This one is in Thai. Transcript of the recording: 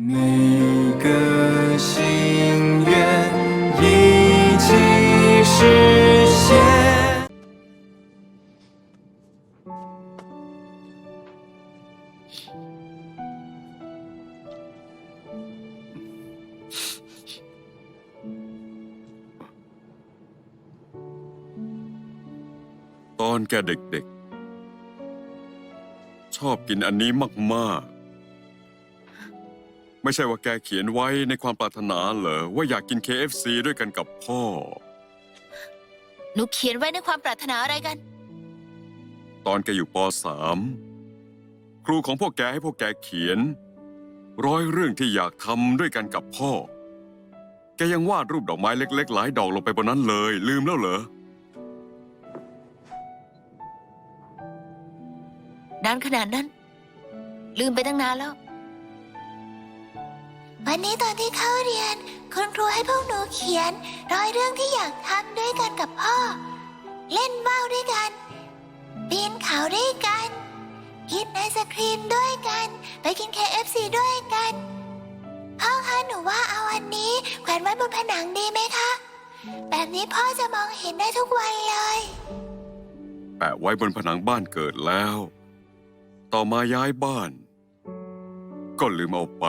每个心愿一起实现。 ตอนแกเด็กๆ ชอบกินอันนี้มากๆ ไม่ใช่ว่าแกเขียนไว้ในความปรารถนาเหรอว่าอยากกิน KFC ด้วยกันกับพ่อ หนูเขียนไว้ในความปรารถนาอะไรกัน ตอนแกอยู่ป .3 ครูของพวกแกให้พวกแกเขียน ร้อยเรื่องที่อยากทำด้วยกันกับพ่อ แกยังวาดรูปดอกไม้เล็ก ๆ หลายดอกลงไปบนนั้นเลย ลืมแล้วเหรอ นานขนาดนั้น ลืมไปตั้งนานแล้ว วันนี้ตอนที่เข้าเรียน คุณครูให้พวกหนูเขียนร้อยเรื่องที่อยากทำด้วยกันกับพ่อ เล่นว่าวด้วยกันปีนเขาด้วยกันกินไอศครีมด้วยกัน ไปกิน KFC ด้วยกันพ่อคะหนูว่าเอาอันนี้แขวนไว้บนผนังดีไหมคะ แบบนี้พ่อจะมองเห็นได้ทุกวันเลยแปะไว้บนผนังบ้านเกิดแล้ว ต่อมาย้ายบ้าน ก็ลืมเอาไป